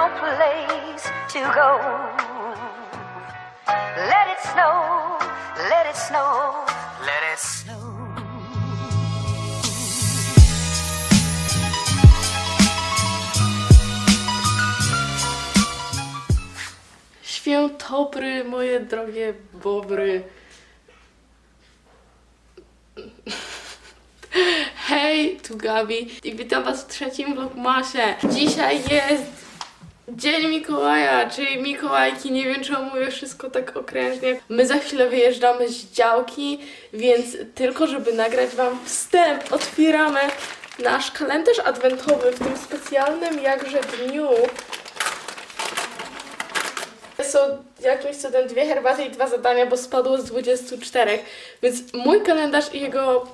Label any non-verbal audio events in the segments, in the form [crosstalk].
no place to go. Let it snow, let it snow, let it snow. Świętobry, moje drogie bobry. Hej, tu Gabi i witam was w trzecim vlogmasie. Dzisiaj jest Dzień Mikołaja, czyli Mikołajki, nie wiem czy mówię wszystko tak okrężnie. My za chwilę wyjeżdżamy z działki, więc tylko żeby nagrać wam wstęp, otwieramy nasz kalendarz adwentowy w tym specjalnym jakże dniu. Są jakimś cudem dwie herbaty i dwa zadania, bo spadło z 24. Więc mój kalendarz i jego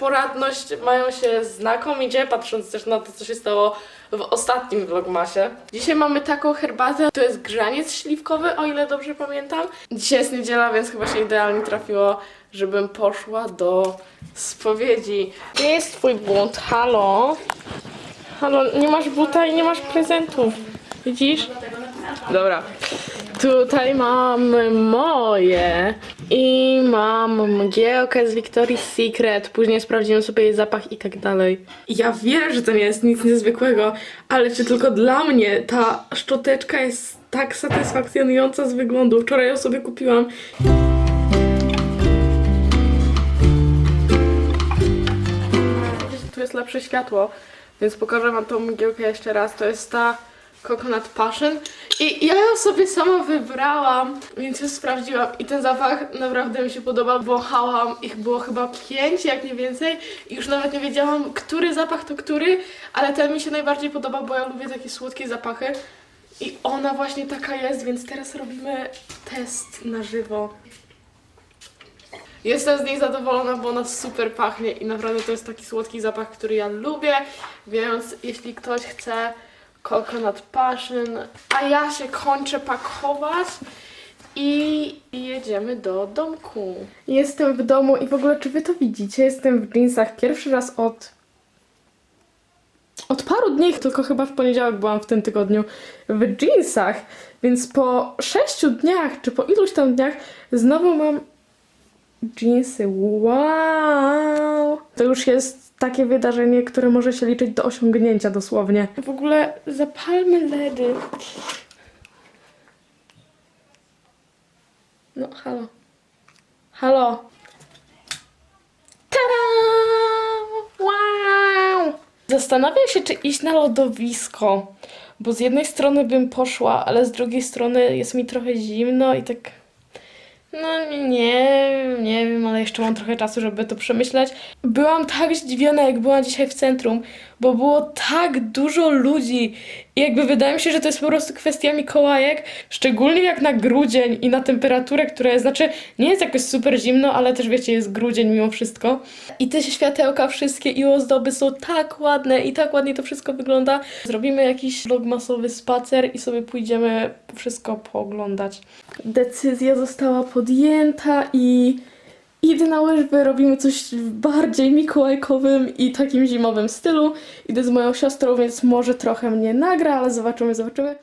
poradność mają się znakomicie, patrząc też na to, co się stało w ostatnim vlogmasie. Dzisiaj mamy taką herbatę, to jest grzaniec śliwkowy, o ile dobrze pamiętam. Dzisiaj jest niedziela, więc chyba się idealnie trafiło, żebym poszła do spowiedzi. Gdzie jest twój bunt? Halo? Halo, nie masz buta i nie masz prezentów. Widzisz? Dobra. Tutaj mam moje i mam mgiełkę z Victoria's Secret. Później sprawdziłem sobie jej zapach i tak dalej. Ja wiem, że to nie jest nic niezwykłego, ale czy tylko dla mnie ta szczoteczka jest tak satysfakcjonująca z wyglądu. Wczoraj ją sobie kupiłam. Tu jest lepsze światło, więc pokażę wam tą mgiełkę jeszcze raz. To jest ta Coconut Passion i ja ją sobie sama wybrałam, więc ją sprawdziłam i ten zapach naprawdę mi się podoba. Wąchałam, ich było chyba pięć, jak nie więcej i już nawet nie wiedziałam, który zapach to który, ale ten mi się najbardziej podoba, bo ja lubię takie słodkie zapachy i ona właśnie taka jest, więc teraz robimy test na żywo. Jestem z niej zadowolona, bo ona super pachnie i naprawdę to jest taki słodki zapach, który ja lubię, więc jeśli ktoś chce Coconut Passion, a ja się kończę pakować i jedziemy do domku. Jestem w domu i w ogóle czy wy to widzicie? Jestem w jeansach pierwszy raz od od paru dni, tylko chyba w poniedziałek byłam w tym tygodniu w jeansach, więc po sześciu dniach, czy po iluś tam dniach znowu mam Jeansy, wow! To już jest takie wydarzenie, które może się liczyć do osiągnięcia dosłownie. W ogóle zapalmy ledy. No, halo. Halo. Tada! Wow! Zastanawiam się, czy iść na lodowisko, bo z jednej strony bym poszła, ale z drugiej strony jest mi trochę zimno i tak... No nie, nie, wiem, ale jeszcze mam trochę czasu, żeby to przemyśleć. Byłam tak zdziwiona, jak byłam dzisiaj w centrum, bo było tak dużo ludzi i jakby wydaje mi się, że to jest po prostu kwestia Mikołajek, szczególnie jak na grudzień i na temperaturę, która jest, znaczy nie jest jakoś super zimno, ale też wiecie, jest grudzień mimo wszystko. I te światełka wszystkie i ozdoby są tak ładne i tak ładnie to wszystko wygląda. Zrobimy jakiś vlogmasowy spacer i sobie pójdziemy wszystko pooglądać. Decyzja została podjęta i idę na łyżwy, robimy coś w bardziej mikołajkowym i takim zimowym stylu. Idę z moją siostrą, więc może trochę mnie nagra, ale zobaczymy, zobaczymy.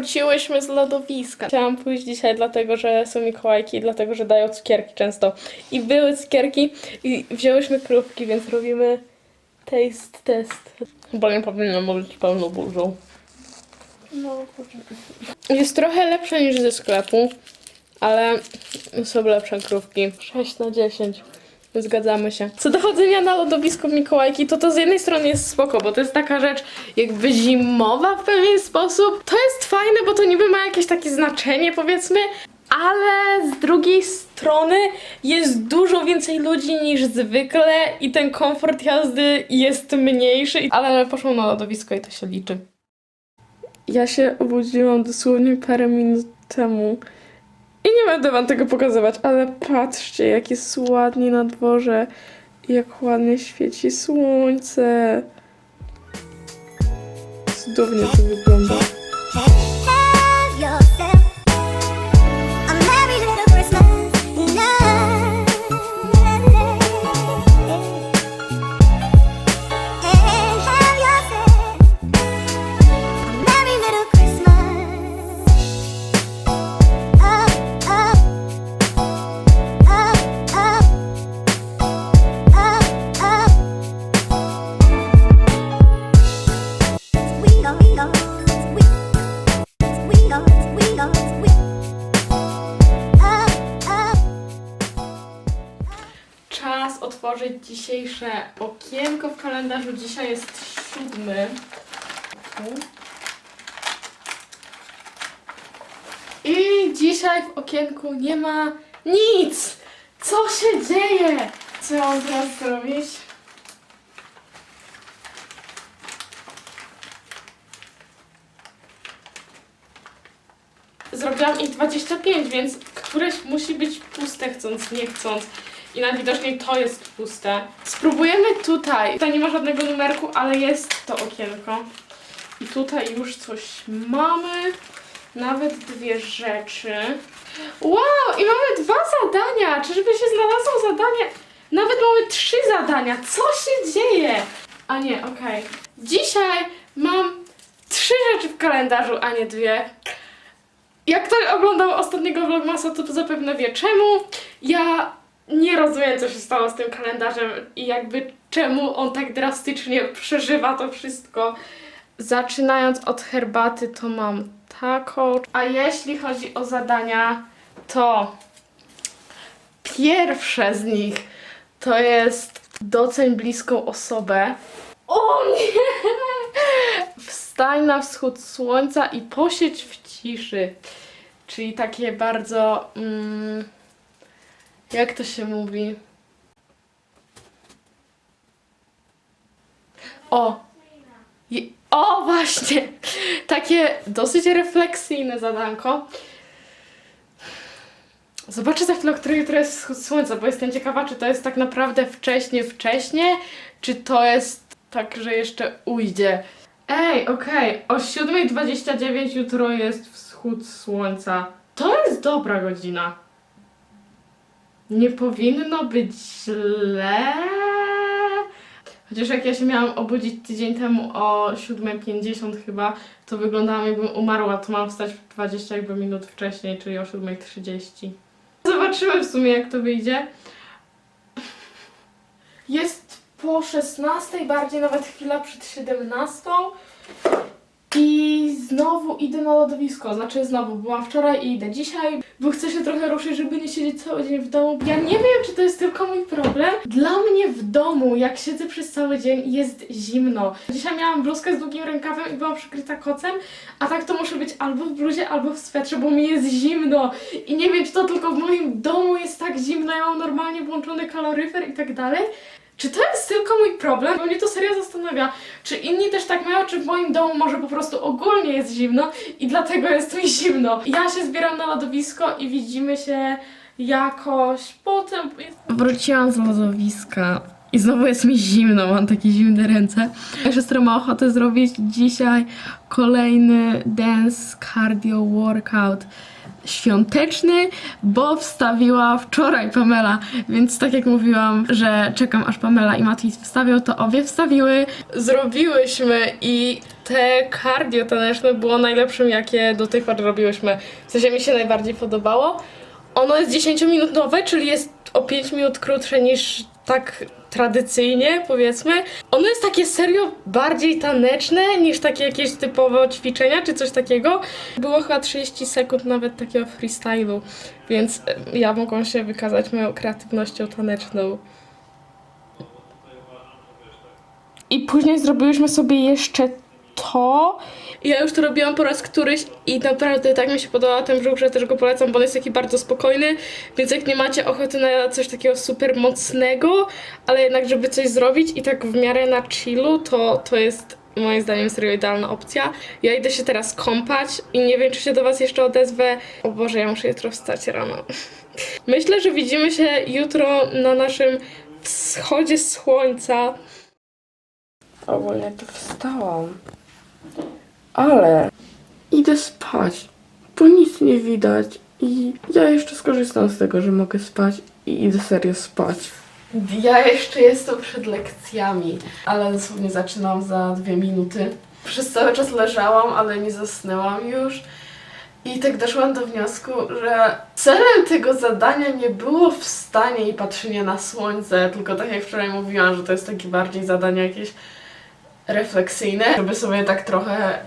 Wróciłyśmy z lodowiska. Chciałam pójść dzisiaj dlatego, że są Mikołajki i dlatego, że dają cukierki często. I były cukierki i wzięłyśmy krówki, więc robimy taste test. Chyba nie powinnam mówić pełną burzą. No, kurczę. Jest trochę lepsze niż ze sklepu, ale są lepsze krówki. 6 na 10. Zgadzamy się. Co do chodzenia na lodowisko w Mikołajki, to to z jednej strony jest spoko, bo to jest taka rzecz jakby zimowa w pewien sposób. To jest fajne, bo to niby ma jakieś takie znaczenie powiedzmy, ale z drugiej strony jest dużo więcej ludzi niż zwykle i ten komfort jazdy jest mniejszy, ale poszłam na lodowisko i to się liczy. Ja się obudziłam dosłownie parę minut temu. I nie będę wam tego pokazywać, ale patrzcie, jak jest ładnie na dworze jak ładnie świeci słońce. Cudownie to wygląda. Dzisiejsze okienko w kalendarzu. Dzisiaj jest siódmy. I dzisiaj w okienku nie ma nic! Co się dzieje? Co ja mam teraz zrobić? Zrobiłam ich 25, więc któreś musi być puste chcąc, nie chcąc. I najwidoczniej to jest puste. Spróbujemy tutaj. Tutaj nie ma żadnego numerku, ale jest to okienko. I tutaj już coś mamy. Nawet dwie rzeczy. Wow! I mamy dwa zadania! Czyżby się znalazło zadanie? Nawet mamy trzy zadania. Co się dzieje? A nie, okej. Dzisiaj mam trzy rzeczy w kalendarzu, a nie dwie. Jak ktoś oglądał ostatniego vlogmasa, to, to zapewne wie czemu. Ja nie rozumiem, co się stało z tym kalendarzem i jakby czemu on tak drastycznie przeżywa to wszystko. Zaczynając od herbaty, to mam taką. A jeśli chodzi o zadania, to pierwsze z nich to jest doceń bliską osobę. O nie! Wstań na wschód słońca i posiedź w ciszy. Czyli takie bardzo. Mm, jak to się mówi? O! Je, o, właśnie! Takie dosyć refleksyjne zadanko. Zobaczę za chwilę, o której jutro jest wschód słońca, bo jestem ciekawa, czy to jest tak naprawdę wcześnie, wcześnie, czy to jest tak, że jeszcze ujdzie. Ej, okej, o 7.29 jutro jest wschód słońca. To jest dobra godzina. Nie powinno być źle. Chociaż jak ja się miałam obudzić tydzień temu o 7.50 chyba, to wyglądałam jakbym umarła, to mam wstać 20 jakby minut wcześniej, czyli o 7.30. Zobaczymy w sumie jak to wyjdzie. Jest po 16, bardziej nawet chwila przed 17. I znowu idę na lodowisko, znaczy znowu byłam wczoraj i idę dzisiaj, bo chcę się trochę ruszyć, żeby nie siedzieć cały dzień w domu. Ja nie wiem, czy to jest tylko mój problem. Dla mnie w domu, jak siedzę przez cały dzień, jest zimno. Dzisiaj miałam bluzkę z długim rękawem i byłam przykryta kocem, a tak to muszę być albo w bluzie, albo w swetrze, bo mi jest zimno. I nie wiem, czy to tylko w moim domu jest tak zimno, ja mam normalnie włączony kaloryfer i tak dalej. Czy to jest tylko mój problem? Bo mnie to serio zastanawia. Czy inni też tak mają, czy w moim domu może po prostu ogólnie jest zimno i dlatego jest mi zimno. Ja się zbieram na lodowisko i widzimy się jakoś potem. Wróciłam z lodowiska i znowu jest mi zimno, mam takie zimne ręce. Siostra ma ochotę zrobić dzisiaj kolejny dance cardio workout świąteczny, bo wstawiła wczoraj Pamela, więc tak jak mówiłam, że czekam aż Pamela i Mati wstawią, to obie wstawiły. Zrobiłyśmy i te cardio taneczne było najlepszym, jakie do tej pory robiłyśmy. W sensie mi się najbardziej podobało. Ono jest 10-minutowe, czyli jest o 5 minut krótsze niż tak tradycyjnie, powiedzmy. Ono jest takie serio bardziej taneczne niż takie jakieś typowe ćwiczenia czy coś takiego. Było chyba 30 sekund nawet takiego freestylu, więc e, ja mogłam się wykazać moją kreatywnością taneczną. I później zrobiłyśmy sobie jeszcze to. Ja już to robiłam po raz któryś i naprawdę tak mi się podoba ten brzuch, że też go polecam, bo on jest taki bardzo spokojny, więc jak nie macie ochoty na coś takiego super mocnego, ale jednak żeby coś zrobić i tak w miarę na chillu, to, to jest moim zdaniem serio idealna opcja. Ja idę się teraz kąpać i nie wiem, czy się do Was jeszcze odezwę. O Boże, ja muszę jutro wstać rano. [laughs] Myślę, że widzimy się jutro na naszym wschodzie słońca. Ogólnie to wstałam. Ale idę spać, bo nic nie widać i ja jeszcze skorzystam z tego, że mogę spać i idę serio spać. Ja jeszcze jestem przed lekcjami, ale dosłownie zaczynam za dwie minuty. Przez cały czas leżałam, ale nie zasnęłam już. I tak doszłam do wniosku, że celem tego zadania nie było wstanie i patrzenie na słońce, tylko tak jak wczoraj mówiłam, że to jest takie bardziej zadanie jakieś refleksyjne, żeby sobie tak trochę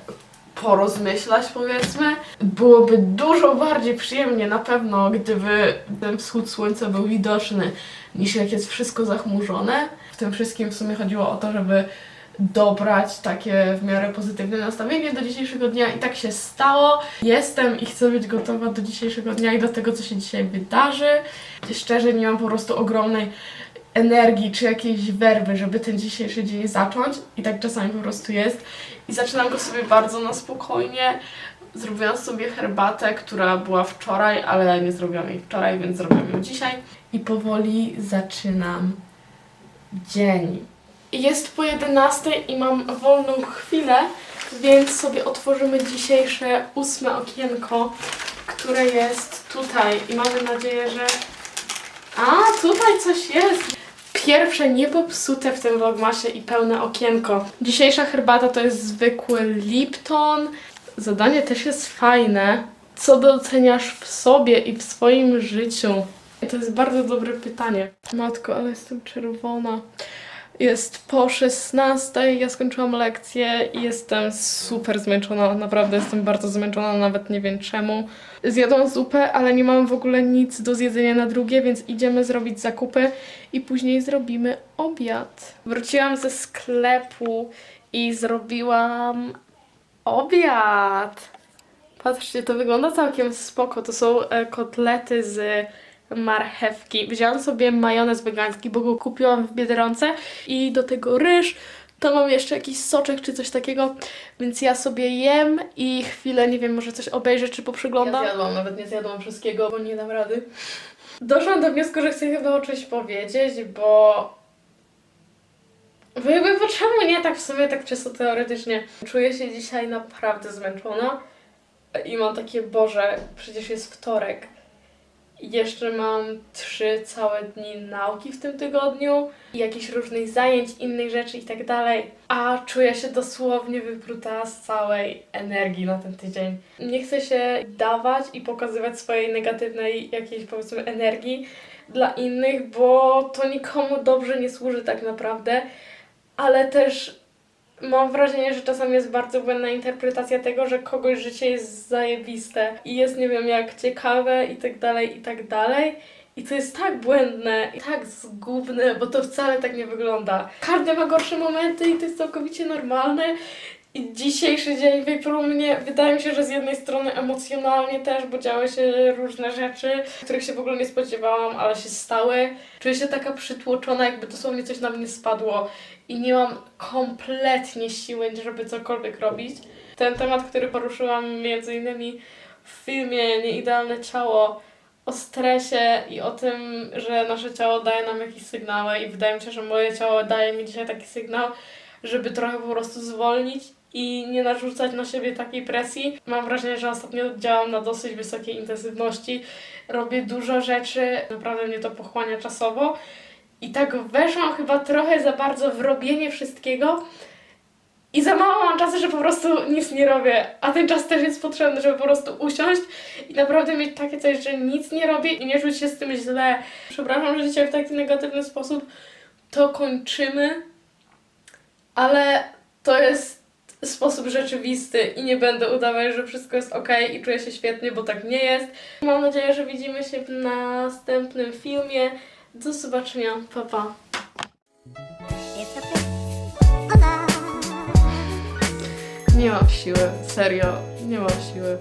porozmyślać powiedzmy. Byłoby dużo bardziej przyjemnie na pewno, gdyby ten wschód słońca był widoczny, niż jak jest wszystko zachmurzone. W tym wszystkim w sumie chodziło o to, żeby dobrać takie w miarę pozytywne nastawienie do dzisiejszego dnia i tak się stało. Jestem i chcę być gotowa do dzisiejszego dnia i do tego, co się dzisiaj wydarzy. Szczerze nie mam po prostu ogromnej energii czy jakiejś werby, żeby ten dzisiejszy dzień zacząć i tak czasami po prostu jest. I zaczynam go sobie bardzo na spokojnie. Zrobiłam sobie herbatę, która była wczoraj, ale nie zrobiłam jej wczoraj, więc zrobiłam ją dzisiaj. I powoli zaczynam dzień. Jest po 11 i mam wolną chwilę, więc sobie otworzymy dzisiejsze ósme okienko, które jest tutaj. I mamy nadzieję, że a, tutaj coś jest. Pierwsze niepopsute w tym vlogmasie i pełne okienko. Dzisiejsza herbata to jest zwykły Lipton. Zadanie też jest fajne. Co doceniasz w sobie i w swoim życiu? To jest bardzo dobre pytanie. Matko, ale jestem czerwona. Jest po 16, ja skończyłam lekcję i jestem super zmęczona, naprawdę jestem bardzo zmęczona, nawet nie wiem czemu. Zjadłam zupę, ale nie mam w ogóle nic do zjedzenia na drugie, więc idziemy zrobić zakupy i później zrobimy obiad. Wróciłam ze sklepu i zrobiłam obiad. Patrzcie, to wygląda całkiem spoko. To są e, kotlety z marchewki. Wzięłam sobie majonez wegański, bo go kupiłam w Biedronce i do tego ryż. To mam jeszcze jakiś soczek czy coś takiego, więc ja sobie jem i chwilę, nie wiem, może coś obejrzę czy poprzyglądam. Ja zjadłam, nawet nie zjadłam wszystkiego, bo nie dam rady. Doszłam do wniosku, że chcę chyba o czymś powiedzieć, bo bo jakby po czemu nie tak w sumie, tak czysto teoretycznie. Czuję się dzisiaj naprawdę zmęczona i mam takie, Boże, przecież jest wtorek. Jeszcze mam trzy całe dni nauki w tym tygodniu, jakichś różnych zajęć, innych rzeczy i tak dalej. A czuję się dosłownie wypruta z całej energii na ten tydzień. Nie chcę się dawać i pokazywać swojej negatywnej jakiejś powiedzmy energii dla innych, bo to nikomu dobrze nie służy tak naprawdę, ale też Mam wrażenie, że czasami jest bardzo błędna interpretacja tego, że kogoś życie jest zajebiste i jest nie wiem jak ciekawe i tak dalej, i tak dalej. I to jest tak błędne i tak zgubne, bo to wcale tak nie wygląda. Każdy ma gorsze momenty i to jest całkowicie normalne. I dzisiejszy dzień wyprół mnie, wydaje mi się, że z jednej strony emocjonalnie też, bo działy się różne rzeczy, których się w ogóle nie spodziewałam, ale się stały. Czuję się taka przytłoczona, jakby dosłownie coś na mnie spadło i nie mam kompletnie siły, żeby cokolwiek robić. Ten temat, który poruszyłam między innymi w filmie Nieidealne Ciało, o stresie i o tym, że nasze ciało daje nam jakieś sygnały i wydaje mi się, że moje ciało daje mi dzisiaj taki sygnał, żeby trochę po prostu zwolnić i nie narzucać na siebie takiej presji. Mam wrażenie, że ostatnio działam na dosyć wysokiej intensywności, robię dużo rzeczy, naprawdę mnie to pochłania czasowo i tak weszłam chyba trochę za bardzo w robienie wszystkiego i za mało mam czasu, że po prostu nic nie robię, a ten czas też jest potrzebny, żeby po prostu usiąść i naprawdę mieć takie coś, że nic nie robię i nie czuć się z tym źle. Przepraszam, że dzisiaj w taki negatywny sposób to kończymy, ale to jest sposób rzeczywisty i nie będę udawać, że wszystko jest ok i czuję się świetnie, bo tak nie jest. Mam nadzieję, że widzimy się w następnym filmie. Do zobaczenia, pa pa. Nie mam siły, serio, nie mam siły.